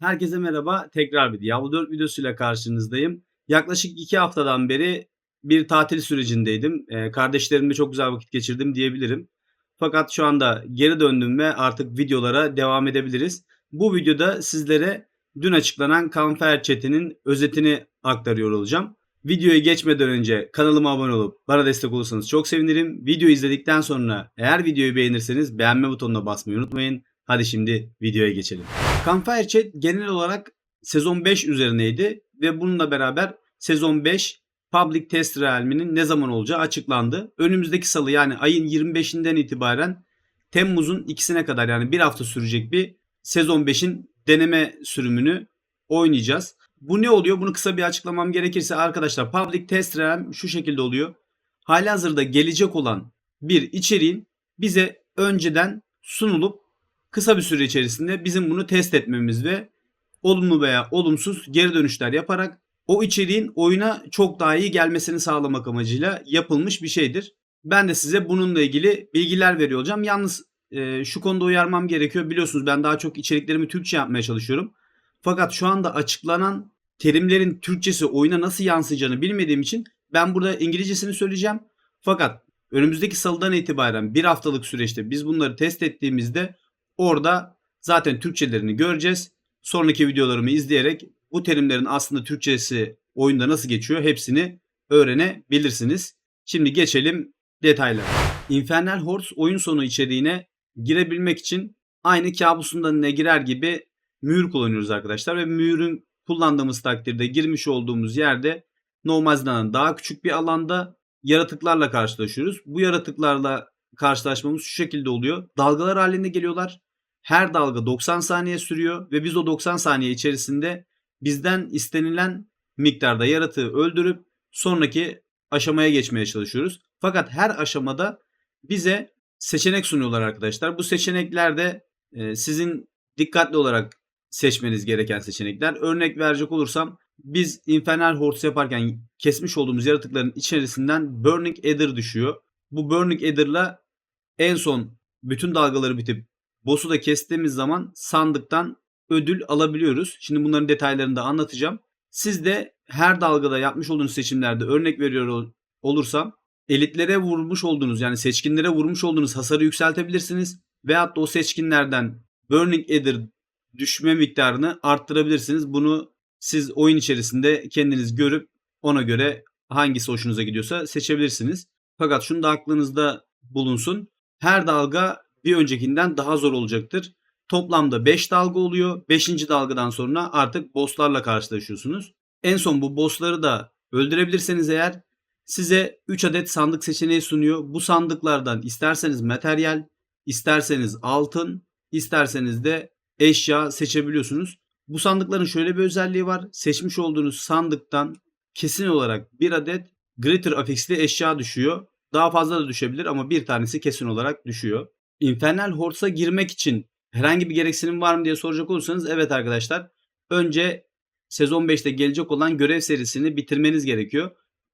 Herkese merhaba. Tekrar bir Diablo 4 videosuyla karşınızdayım. Yaklaşık 2 haftadan beri bir tatil sürecindeydim. Eee, kardeşlerimle çok güzel vakit geçirdim diyebilirim. Fakat şu anda geri döndüm ve artık videolara devam edebiliriz. Bu videoda sizlere dün açıklanan Canfer chatinin özetini aktarıyor olacağım. Videoya geçmeden önce kanalıma abone olup bana destek olursanız çok sevinirim. Videoyu izledikten sonra eğer videoyu beğenirseniz beğenme butonuna basmayı unutmayın. Hadi şimdi videoya geçelim. Campfire Chat genel olarak sezon 5 üzerineydi ve bununla beraber sezon 5 Public Test Realm'inin ne zaman olacağı açıklandı. Önümüzdeki salı yani ayın 25'inden itibaren Temmuz'un ikisine kadar yani bir hafta sürecek bir sezon 5'in deneme sürümünü oynayacağız. Bu ne oluyor? Bunu kısa bir açıklamam gerekirse arkadaşlar Public Test Realm şu şekilde oluyor. Halihazırda gelecek olan bir içeriğin bize önceden sunulup kısa bir süre içerisinde bizim bunu test etmemiz ve olumlu veya olumsuz geri dönüşler yaparak o içeriğin oyuna çok daha iyi gelmesini sağlamak amacıyla yapılmış bir şeydir. Ben de size bununla ilgili bilgiler veriyor olacağım. Yalnız e, şu konuda uyarmam gerekiyor. Biliyorsunuz ben daha çok içeriklerimi Türkçe yapmaya çalışıyorum. Fakat şu anda açıklanan terimlerin Türkçesi oyuna nasıl yansıyacağını bilmediğim için ben burada İngilizcesini söyleyeceğim. Fakat önümüzdeki salıdan itibaren bir haftalık süreçte biz bunları test ettiğimizde orada zaten Türkçelerini göreceğiz. Sonraki videolarımı izleyerek bu terimlerin aslında Türkçesi oyunda nasıl geçiyor hepsini öğrenebilirsiniz. Şimdi geçelim detaylara. Infernal Horse oyun sonu içeriğine girebilmek için aynı kabusunda ne girer gibi mühür kullanıyoruz arkadaşlar ve mühürün kullandığımız takdirde girmiş olduğumuz yerde normalden daha küçük bir alanda yaratıklarla karşılaşıyoruz. Bu yaratıklarla karşılaşmamız şu şekilde oluyor. Dalgalar halinde geliyorlar. Her dalga 90 saniye sürüyor ve biz o 90 saniye içerisinde bizden istenilen miktarda yaratığı öldürüp sonraki aşamaya geçmeye çalışıyoruz. Fakat her aşamada bize seçenek sunuyorlar arkadaşlar. Bu seçenekler de e, sizin dikkatli olarak seçmeniz gereken seçenekler. Örnek verecek olursam biz Infernal Horse yaparken kesmiş olduğumuz yaratıkların içerisinden Burning Ether düşüyor. Bu Burning Ether'la en son bütün dalgaları bitip boss'u da kestiğimiz zaman sandıktan ödül alabiliyoruz. Şimdi bunların detaylarını da anlatacağım. Siz de her dalgada yapmış olduğunuz seçimlerde örnek veriyor olursam elitlere vurmuş olduğunuz yani seçkinlere vurmuş olduğunuz hasarı yükseltebilirsiniz. Veyahut da o seçkinlerden Burning Ether düşme miktarını arttırabilirsiniz. Bunu siz oyun içerisinde kendiniz görüp ona göre hangisi hoşunuza gidiyorsa seçebilirsiniz. Fakat şunu da aklınızda bulunsun. Her dalga bir öncekinden daha zor olacaktır. Toplamda 5 dalga oluyor. 5. dalgadan sonra artık bosslarla karşılaşıyorsunuz. En son bu bossları da öldürebilirseniz eğer size 3 adet sandık seçeneği sunuyor. Bu sandıklardan isterseniz materyal, isterseniz altın, isterseniz de eşya seçebiliyorsunuz. Bu sandıkların şöyle bir özelliği var. Seçmiş olduğunuz sandıktan kesin olarak bir adet Greater Affix'li eşya düşüyor. Daha fazla da düşebilir ama bir tanesi kesin olarak düşüyor. Infernal Horse'a girmek için herhangi bir gereksinim var mı diye soracak olursanız evet arkadaşlar. Önce sezon 5'te gelecek olan görev serisini bitirmeniz gerekiyor.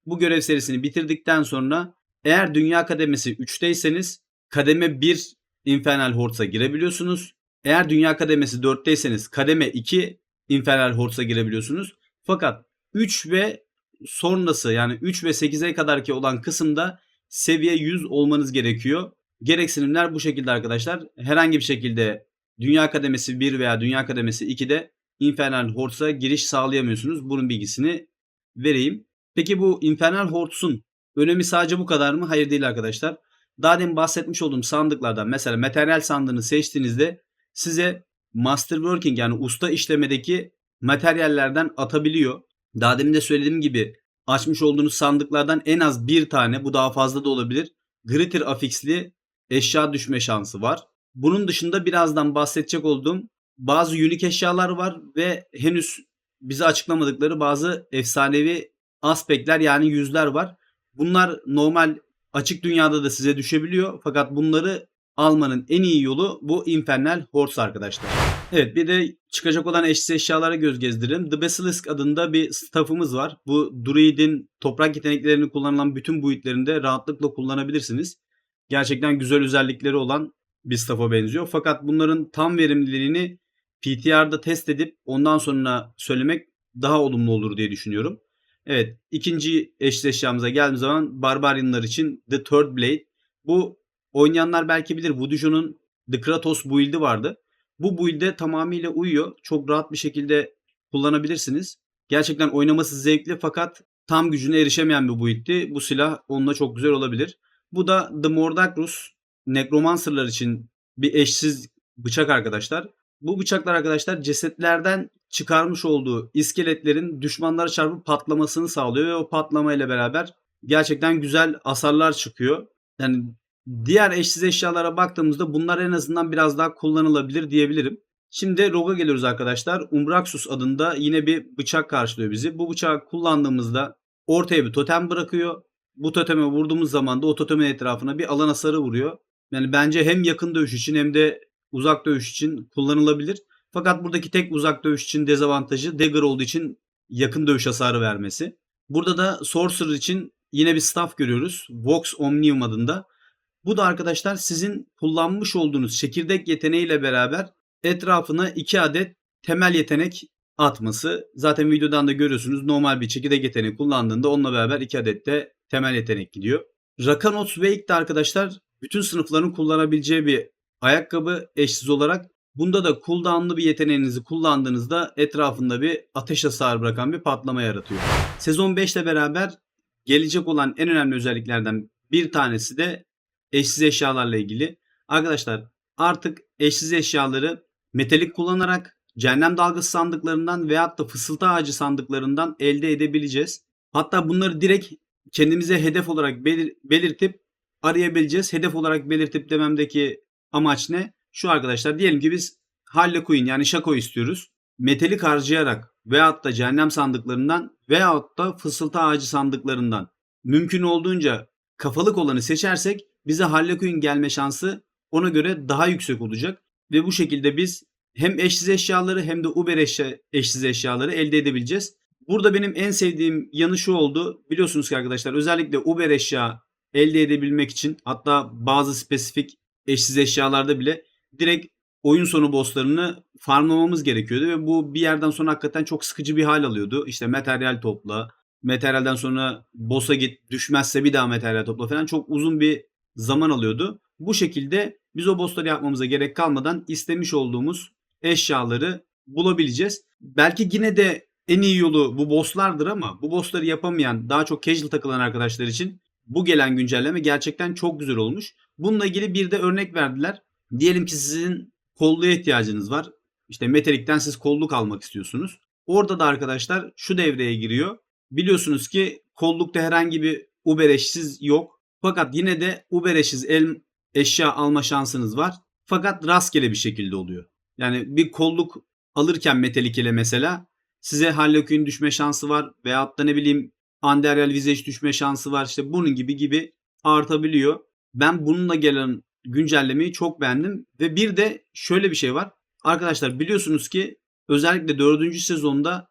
Bu görev serisini bitirdikten sonra eğer dünya kademesi 3'teyseniz kademe 1 Infernal Horse'a girebiliyorsunuz. Eğer dünya kademesi 4'teyseniz kademe 2 Infernal Horse'a girebiliyorsunuz. Fakat 3 ve sonrası yani 3 ve 8'e kadarki olan kısımda seviye 100 olmanız gerekiyor. Gereksinimler bu şekilde arkadaşlar. Herhangi bir şekilde Dünya Kademesi 1 veya Dünya Kademesi 2'de Infernal Horse'a giriş sağlayamıyorsunuz. Bunun bilgisini vereyim. Peki bu Infernal Horse'un önemi sadece bu kadar mı? Hayır değil arkadaşlar. Daha demin bahsetmiş olduğum sandıklardan mesela materyal sandığını seçtiğinizde size masterworking yani usta işlemedeki materyallerden atabiliyor. Daha demin de söylediğim gibi açmış olduğunuz sandıklardan en az bir tane bu daha fazla da olabilir. Greater affix'li eşya düşme şansı var. Bunun dışında birazdan bahsedecek olduğum bazı unik eşyalar var ve henüz bize açıklamadıkları bazı efsanevi aspektler yani yüzler var. Bunlar normal açık dünyada da size düşebiliyor fakat bunları almanın en iyi yolu bu Infernal Horse arkadaşlar. Evet bir de çıkacak olan eşsiz eşyalara göz gezdirelim. The Basilisk adında bir staff'ımız var. Bu Druid'in toprak yeteneklerini kullanılan bütün boyutlarında rahatlıkla kullanabilirsiniz. Gerçekten güzel özellikleri olan bir staff'a benziyor. Fakat bunların tam verimliliğini PTR'da test edip ondan sonra söylemek daha olumlu olur diye düşünüyorum. Evet ikinci eşsiz eşyamıza geldiğimiz zaman Barbarianlar için The Third Blade. Bu oynayanlar belki bilir Voodoo'nun The Kratos build'i vardı. Bu build'e tamamıyla uyuyor. Çok rahat bir şekilde kullanabilirsiniz. Gerçekten oynaması zevkli fakat tam gücüne erişemeyen bir build'ti. Bu silah onunla çok güzel olabilir. Bu da The Mordagrus Necromancer'lar için bir eşsiz bıçak arkadaşlar. Bu bıçaklar arkadaşlar cesetlerden çıkarmış olduğu iskeletlerin düşmanlara çarpıp patlamasını sağlıyor ve o patlamayla beraber gerçekten güzel hasarlar çıkıyor. Yani diğer eşsiz eşyalara baktığımızda bunlar en azından biraz daha kullanılabilir diyebilirim. Şimdi Rogue'a geliyoruz arkadaşlar. Umbraxus adında yine bir bıçak karşılıyor bizi. Bu bıçağı kullandığımızda ortaya bir totem bırakıyor. Bu toteme vurduğumuz zaman da o totemin etrafına bir alan hasarı vuruyor. Yani bence hem yakın dövüş için hem de uzak dövüş için kullanılabilir. Fakat buradaki tek uzak dövüş için dezavantajı dagger olduğu için yakın dövüş hasarı vermesi. Burada da sorcerer için yine bir staff görüyoruz. Vox Omnium adında. Bu da arkadaşlar sizin kullanmış olduğunuz çekirdek yeteneğiyle beraber etrafına 2 adet temel yetenek atması. Zaten videodan da görüyorsunuz normal bir çekirdek yeteneği kullandığında onunla beraber 2 adet de temel yetenek gidiyor. Rakanots Wake de arkadaşlar bütün sınıfların kullanabileceği bir ayakkabı eşsiz olarak bunda da cooldown'lı bir yeteneğinizi kullandığınızda etrafında bir ateş hasarı bırakan bir patlama yaratıyor. Sezon 5 ile beraber gelecek olan en önemli özelliklerden bir tanesi de eşsiz eşyalarla ilgili. Arkadaşlar artık eşsiz eşyaları metalik kullanarak cehennem dalgası sandıklarından veyahut da fısıltı ağacı sandıklarından elde edebileceğiz. Hatta bunları direkt kendimize hedef olarak belir- belirtip arayabileceğiz. Hedef olarak belirtip dememdeki amaç ne? Şu arkadaşlar diyelim ki biz Halle Queen yani Şako istiyoruz. Metalik harcayarak veyahut da cehennem sandıklarından veyahut da fısıltı ağacı sandıklarından mümkün olduğunca kafalık olanı seçersek bize Halle Queen gelme şansı ona göre daha yüksek olacak. Ve bu şekilde biz hem eşsiz eşyaları hem de Uber eşya, eşsiz eşyaları elde edebileceğiz. Burada benim en sevdiğim yanı şu oldu. Biliyorsunuz ki arkadaşlar özellikle Uber eşya elde edebilmek için hatta bazı spesifik eşsiz eşyalarda bile direkt oyun sonu bosslarını farmlamamız gerekiyordu ve bu bir yerden sonra hakikaten çok sıkıcı bir hal alıyordu. İşte materyal topla, materyalden sonra boss'a git, düşmezse bir daha materyal topla falan çok uzun bir zaman alıyordu. Bu şekilde biz o bossları yapmamıza gerek kalmadan istemiş olduğumuz eşyaları bulabileceğiz. Belki yine de en iyi yolu bu bosslardır ama bu bossları yapamayan, daha çok casual takılan arkadaşlar için bu gelen güncelleme gerçekten çok güzel olmuş. Bununla ilgili bir de örnek verdiler. Diyelim ki sizin kolluğa ihtiyacınız var. İşte Metallic'ten siz kolluk almak istiyorsunuz. Orada da arkadaşlar şu devreye giriyor. Biliyorsunuz ki kollukta herhangi bir Uber eşsiz yok. Fakat yine de Uber eşsiz el, eşya alma şansınız var. Fakat rastgele bir şekilde oluyor. Yani bir kolluk alırken metalik ile mesela size Harlequin düşme şansı var. Veyahut da ne bileyim Underreal Visage düşme şansı var. İşte bunun gibi gibi artabiliyor. Ben bununla gelen güncellemeyi çok beğendim. Ve bir de şöyle bir şey var. Arkadaşlar biliyorsunuz ki özellikle 4. sezonda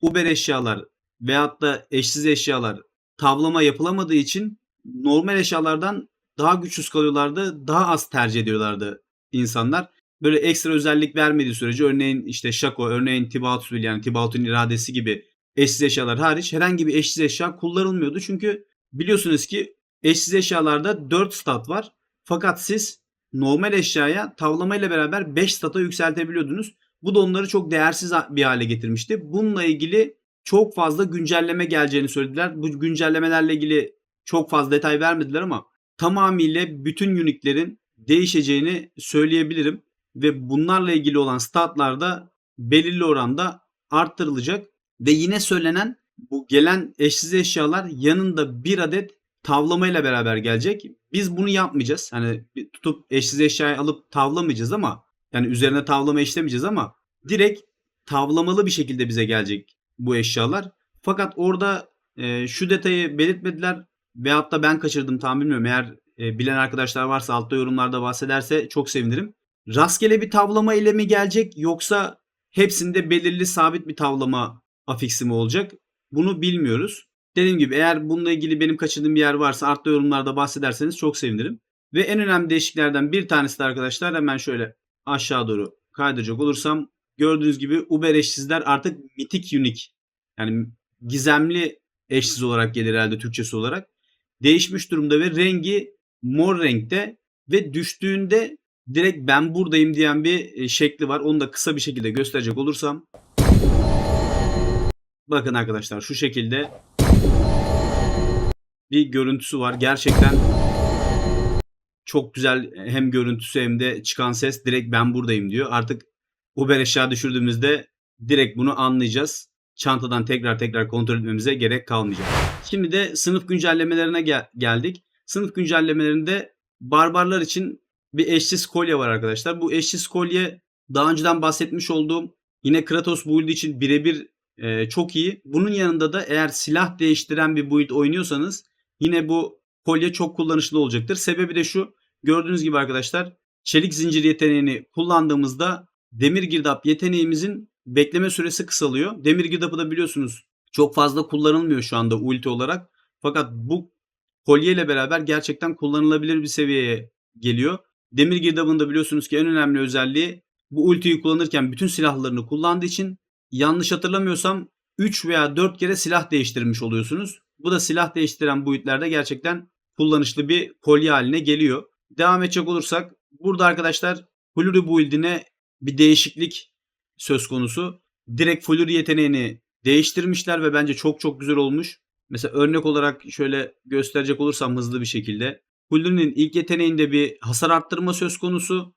Uber eşyalar veyahut da eşsiz eşyalar tavlama yapılamadığı için normal eşyalardan daha güçsüz kalıyorlardı. Daha az tercih ediyorlardı insanlar. Böyle ekstra özellik vermediği sürece örneğin işte Shaco, örneğin Tibaut'ul yani Tibaut'un iradesi gibi eşsiz eşyalar hariç herhangi bir eşsiz eşya kullanılmıyordu. Çünkü biliyorsunuz ki eşsiz eşyalarda 4 stat var. Fakat siz normal eşyaya tavlama ile beraber 5 stata yükseltebiliyordunuz. Bu da onları çok değersiz bir hale getirmişti. Bununla ilgili çok fazla güncelleme geleceğini söylediler. Bu güncellemelerle ilgili çok fazla detay vermediler ama tamamıyla bütün uniklerin değişeceğini söyleyebilirim. Ve bunlarla ilgili olan statlar da belirli oranda arttırılacak. Ve yine söylenen bu gelen eşsiz eşyalar yanında bir adet tavlamayla beraber gelecek. Biz bunu yapmayacağız. Hani tutup eşsiz eşyayı alıp tavlamayacağız ama yani üzerine tavlama işlemeyeceğiz ama direkt tavlamalı bir şekilde bize gelecek bu eşyalar. Fakat orada e, şu detayı belirtmediler veyahut da ben kaçırdım tam bilmiyorum. Eğer e, bilen arkadaşlar varsa altta yorumlarda bahsederse çok sevinirim. Rastgele bir tavlama ile mi gelecek yoksa hepsinde belirli sabit bir tavlama afiksi mi olacak? Bunu bilmiyoruz. Dediğim gibi eğer bununla ilgili benim kaçırdığım bir yer varsa altta yorumlarda bahsederseniz çok sevinirim. Ve en önemli değişikliklerden bir tanesi de arkadaşlar hemen şöyle aşağı doğru kaydıracak olursam gördüğünüz gibi Uber eşsizler artık mitik unique. Yani gizemli eşsiz olarak gelir herhalde Türkçesi olarak. Değişmiş durumda ve rengi mor renkte ve düştüğünde direkt ben buradayım diyen bir e, şekli var. Onu da kısa bir şekilde gösterecek olursam. Bakın arkadaşlar şu şekilde bir görüntüsü var. Gerçekten çok güzel hem görüntüsü hem de çıkan ses direkt ben buradayım diyor. Artık Uber eşya düşürdüğümüzde direkt bunu anlayacağız. Çantadan tekrar tekrar kontrol etmemize gerek kalmayacak. Şimdi de sınıf güncellemelerine gel- geldik. Sınıf güncellemelerinde barbarlar için bir eşsiz kolye var arkadaşlar. Bu eşsiz kolye daha önceden bahsetmiş olduğum yine Kratos build için birebir e, çok iyi. Bunun yanında da eğer silah değiştiren bir build oynuyorsanız yine bu kolye çok kullanışlı olacaktır. Sebebi de şu. Gördüğünüz gibi arkadaşlar çelik zincir yeteneğini kullandığımızda demir girdap yeteneğimizin bekleme süresi kısalıyor. Demir girdapı da biliyorsunuz çok fazla kullanılmıyor şu anda ulti olarak. Fakat bu kolye ile beraber gerçekten kullanılabilir bir seviyeye geliyor. Demir girdabın da biliyorsunuz ki en önemli özelliği bu ultiyi kullanırken bütün silahlarını kullandığı için yanlış hatırlamıyorsam 3 veya 4 kere silah değiştirmiş oluyorsunuz. Bu da silah değiştiren boyutlarda gerçekten kullanışlı bir kolye haline geliyor. Devam edecek olursak burada arkadaşlar Flurry build'ine bir değişiklik söz konusu. Direkt Flurry yeteneğini değiştirmişler ve bence çok çok güzel olmuş. Mesela örnek olarak şöyle gösterecek olursam hızlı bir şekilde. Flurry'nin ilk yeteneğinde bir hasar arttırma söz konusu.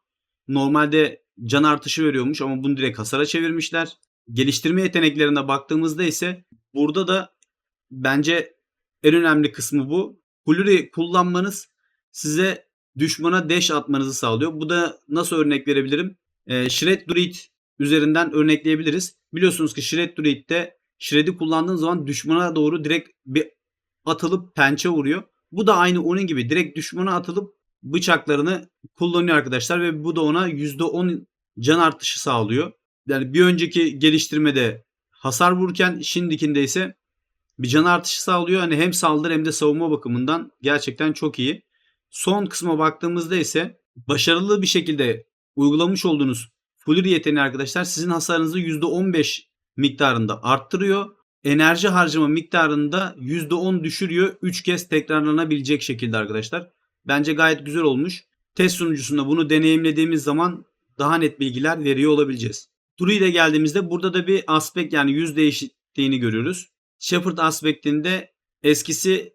Normalde can artışı veriyormuş ama bunu direkt hasara çevirmişler. Geliştirme yeteneklerine baktığımızda ise burada da bence en önemli kısmı bu. Flurry kullanmanız size düşmana dash atmanızı sağlıyor. Bu da nasıl örnek verebilirim? Ee, Shred Druid üzerinden örnekleyebiliriz. Biliyorsunuz ki Shred Druid'de Shred'i kullandığın zaman düşmana doğru direkt bir atılıp pençe vuruyor. Bu da aynı onun gibi direkt düşmana atılıp bıçaklarını kullanıyor arkadaşlar ve bu da ona %10 can artışı sağlıyor. Yani bir önceki geliştirmede hasar vururken şimdikinde ise bir can artışı sağlıyor. Hani hem saldırı hem de savunma bakımından gerçekten çok iyi. Son kısma baktığımızda ise başarılı bir şekilde uygulamış olduğunuz Flurry yeteneği arkadaşlar sizin hasarınızı %15 miktarında arttırıyor. Enerji harcama miktarını da %10 düşürüyor. 3 kez tekrarlanabilecek şekilde arkadaşlar. Bence gayet güzel olmuş. Test sunucusunda bunu deneyimlediğimiz zaman daha net bilgiler veriyor olabileceğiz. Druid'e geldiğimizde burada da bir aspekt yani yüz değişikliğini görüyoruz. Shepard aspektinde eskisi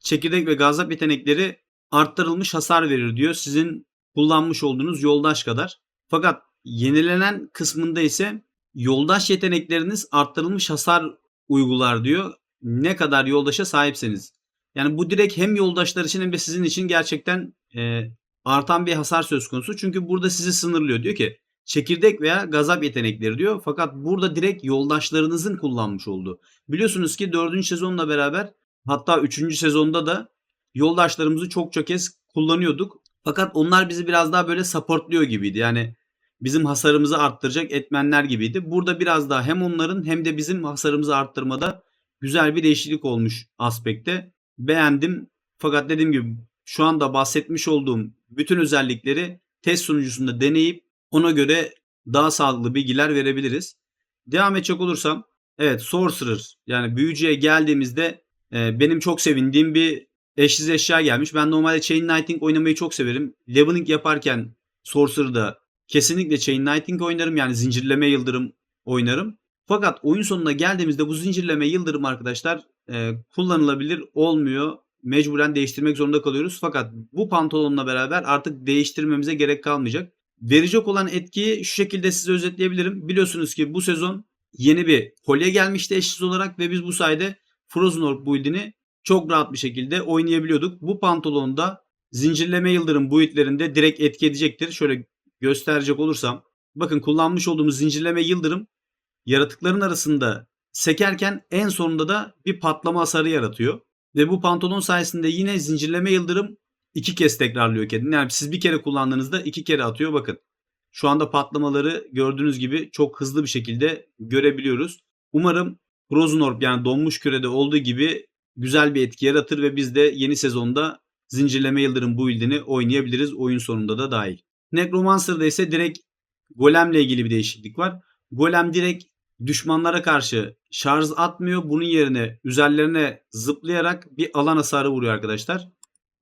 çekirdek ve gazap yetenekleri arttırılmış hasar verir diyor. Sizin kullanmış olduğunuz yoldaş kadar. Fakat yenilenen kısmında ise yoldaş yetenekleriniz arttırılmış hasar uygular diyor. Ne kadar yoldaşa sahipseniz. Yani bu direkt hem yoldaşlar için hem de sizin için gerçekten e, artan bir hasar söz konusu. Çünkü burada sizi sınırlıyor. Diyor ki çekirdek veya gazap yetenekleri diyor. Fakat burada direkt yoldaşlarınızın kullanmış olduğu. Biliyorsunuz ki 4. sezonla beraber hatta 3. sezonda da yoldaşlarımızı çokça kez kullanıyorduk. Fakat onlar bizi biraz daha böyle supportluyor gibiydi. Yani bizim hasarımızı arttıracak etmenler gibiydi. Burada biraz daha hem onların hem de bizim hasarımızı arttırmada güzel bir değişiklik olmuş aspekte. Beğendim. Fakat dediğim gibi şu anda bahsetmiş olduğum bütün özellikleri test sunucusunda deneyip ona göre daha sağlıklı bilgiler verebiliriz. Devam edecek olursam evet Sorcerer yani büyücüye geldiğimizde e, benim çok sevindiğim bir eşsiz eşya gelmiş. Ben normalde Chain Knighting oynamayı çok severim. Leveling yaparken Sorcerer'da kesinlikle Chain Knighting oynarım. Yani zincirleme yıldırım oynarım. Fakat oyun sonuna geldiğimizde bu zincirleme yıldırım arkadaşlar e, kullanılabilir olmuyor. Mecburen değiştirmek zorunda kalıyoruz. Fakat bu pantolonla beraber artık değiştirmemize gerek kalmayacak. Verecek olan etkiyi şu şekilde size özetleyebilirim. Biliyorsunuz ki bu sezon yeni bir kolye gelmişti eşsiz olarak ve biz bu sayede Frozen Orb build'ini çok rahat bir şekilde oynayabiliyorduk. Bu pantolonda zincirleme yıldırım boyutlarında direkt etki edecektir. Şöyle gösterecek olursam. Bakın kullanmış olduğumuz zincirleme yıldırım yaratıkların arasında sekerken en sonunda da bir patlama hasarı yaratıyor. Ve bu pantolon sayesinde yine zincirleme yıldırım iki kez tekrarlıyor kendini. Yani siz bir kere kullandığınızda iki kere atıyor. Bakın şu anda patlamaları gördüğünüz gibi çok hızlı bir şekilde görebiliyoruz. Umarım Frozen Orb yani donmuş kürede olduğu gibi güzel bir etki yaratır ve biz de yeni sezonda zincirleme yıldırım build'ini oynayabiliriz oyun sonunda da dahil. Necromancer'da ise direkt golemle ilgili bir değişiklik var. golem direkt düşmanlara karşı şarj atmıyor. Bunun yerine üzerlerine zıplayarak bir alan hasarı vuruyor arkadaşlar.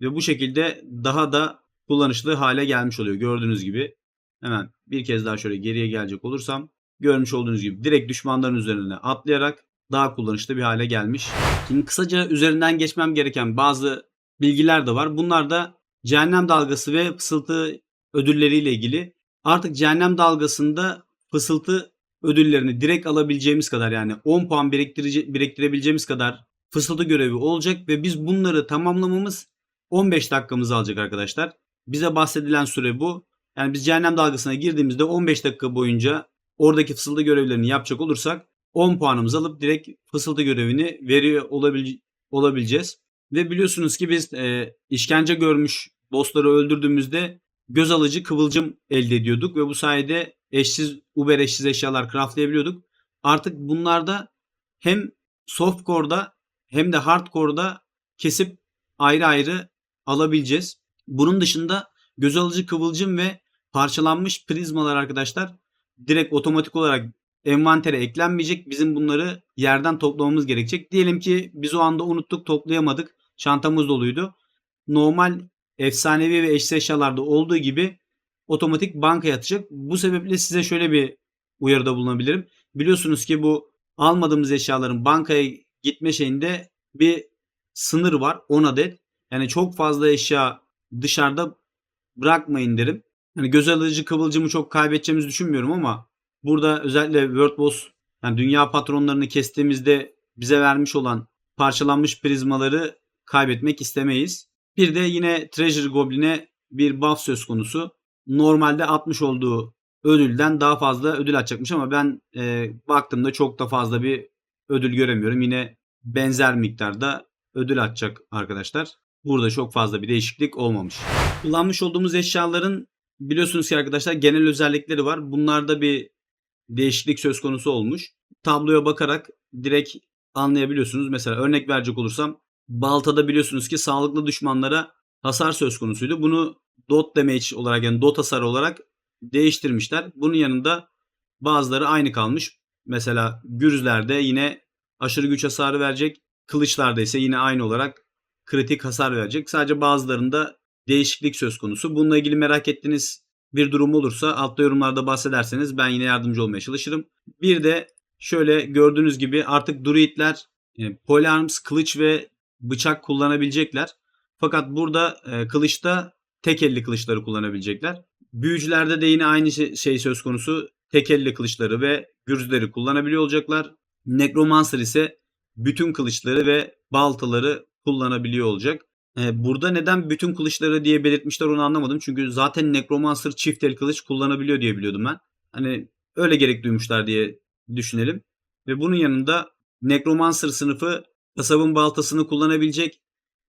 Ve bu şekilde daha da kullanışlı hale gelmiş oluyor. Gördüğünüz gibi hemen bir kez daha şöyle geriye gelecek olursam görmüş olduğunuz gibi direkt düşmanların üzerine atlayarak daha kullanışlı bir hale gelmiş. Şimdi kısaca üzerinden geçmem gereken bazı bilgiler de var. Bunlar da cehennem dalgası ve fısıltı ödülleriyle ilgili. Artık cehennem dalgasında fısıltı ödüllerini direkt alabileceğimiz kadar yani 10 puan biriktirebileceğimiz kadar fısıltı görevi olacak ve biz bunları tamamlamamız 15 dakikamızı alacak arkadaşlar. Bize bahsedilen süre bu. Yani biz cehennem dalgasına girdiğimizde 15 dakika boyunca oradaki fısıltı görevlerini yapacak olursak 10 puanımızı alıp direkt fısıltı görevini veriyor olabil- olabileceğiz. Ve biliyorsunuz ki biz e, işkence görmüş bossları öldürdüğümüzde göz alıcı kıvılcım elde ediyorduk ve bu sayede eşsiz Uber eşsiz eşyalar craftlayabiliyorduk. Artık bunlarda hem softcore'da hem de hardcore'da kesip ayrı ayrı alabileceğiz. Bunun dışında göz alıcı kıvılcım ve parçalanmış prizmalar arkadaşlar direkt otomatik olarak envantere eklenmeyecek. Bizim bunları yerden toplamamız gerekecek. Diyelim ki biz o anda unuttuk toplayamadık. Çantamız doluydu. Normal efsanevi ve eşsiz eşyalarda olduğu gibi otomatik bankaya atacak. Bu sebeple size şöyle bir uyarıda bulunabilirim. Biliyorsunuz ki bu almadığımız eşyaların bankaya gitme şeyinde bir sınır var 10 adet. Yani çok fazla eşya dışarıda bırakmayın derim. Hani göz alıcı kıvılcımı çok kaybedeceğimizi düşünmüyorum ama burada özellikle World Boss yani dünya patronlarını kestiğimizde bize vermiş olan parçalanmış prizmaları kaybetmek istemeyiz. Bir de yine Treasure Goblin'e bir buff söz konusu. Normalde atmış olduğu ödülden daha fazla ödül atacakmış ama ben e, baktığımda çok da fazla bir ödül göremiyorum. Yine benzer miktarda ödül atacak arkadaşlar. Burada çok fazla bir değişiklik olmamış. Kullanmış olduğumuz eşyaların biliyorsunuz ki arkadaşlar genel özellikleri var. Bunlarda bir değişiklik söz konusu olmuş. Tabloya bakarak direkt anlayabiliyorsunuz. Mesela örnek verecek olursam baltada biliyorsunuz ki sağlıklı düşmanlara hasar söz konusuydu. Bunu dot damage olarak yani dot hasar olarak değiştirmişler. Bunun yanında bazıları aynı kalmış. Mesela gürzlerde yine aşırı güç hasarı verecek. Kılıçlarda ise yine aynı olarak kritik hasar verecek. Sadece bazılarında değişiklik söz konusu. Bununla ilgili merak ettiğiniz bir durum olursa altta yorumlarda bahsederseniz ben yine yardımcı olmaya çalışırım. Bir de şöyle gördüğünüz gibi artık druidler e, polearms, kılıç ve bıçak kullanabilecekler. Fakat burada e, kılıçta tek elli kılıçları kullanabilecekler. Büyücülerde de yine aynı şey, şey söz konusu. Tek elli kılıçları ve gürzleri kullanabiliyor olacaklar. Necromancer ise bütün kılıçları ve baltaları kullanabiliyor olacak. Ee, burada neden bütün kılıçları diye belirtmişler onu anlamadım. Çünkü zaten Necromancer çift el kılıç kullanabiliyor diye biliyordum ben. Hani öyle gerek duymuşlar diye düşünelim. Ve bunun yanında Necromancer sınıfı kasabın baltasını kullanabilecek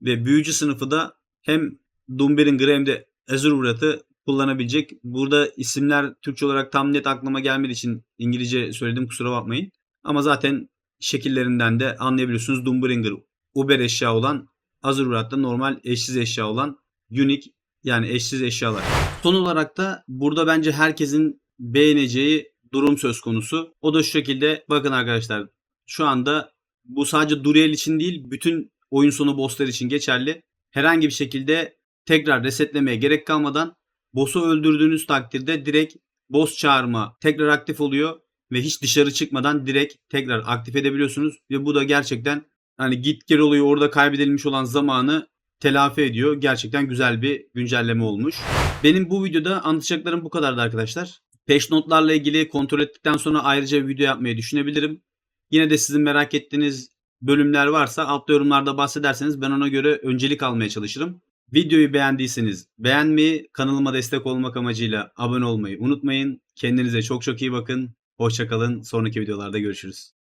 ve büyücü sınıfı da hem Doombringer hem de Azurwrath'ı kullanabilecek. Burada isimler Türkçe olarak tam net aklıma gelmediği için İngilizce söyledim kusura bakmayın. Ama zaten şekillerinden de anlayabiliyorsunuz. Doombringer Uber eşya olan Azurwrath'ta normal eşsiz eşya olan unique yani eşsiz eşyalar. Son olarak da burada bence herkesin beğeneceği durum söz konusu. O da şu şekilde bakın arkadaşlar şu anda bu sadece Duriel için değil bütün oyun sonu bosslar için geçerli. Herhangi bir şekilde tekrar resetlemeye gerek kalmadan boss'u öldürdüğünüz takdirde direkt boss çağırma tekrar aktif oluyor ve hiç dışarı çıkmadan direkt tekrar aktif edebiliyorsunuz ve bu da gerçekten hani git gel oluyor orada kaybedilmiş olan zamanı telafi ediyor. Gerçekten güzel bir güncelleme olmuş. Benim bu videoda anlatacaklarım bu kadardı arkadaşlar. Peş notlarla ilgili kontrol ettikten sonra ayrıca bir video yapmayı düşünebilirim. Yine de sizin merak ettiğiniz bölümler varsa altta yorumlarda bahsederseniz ben ona göre öncelik almaya çalışırım. Videoyu beğendiyseniz beğenmeyi, kanalıma destek olmak amacıyla abone olmayı unutmayın. Kendinize çok çok iyi bakın. Hoşçakalın. Sonraki videolarda görüşürüz.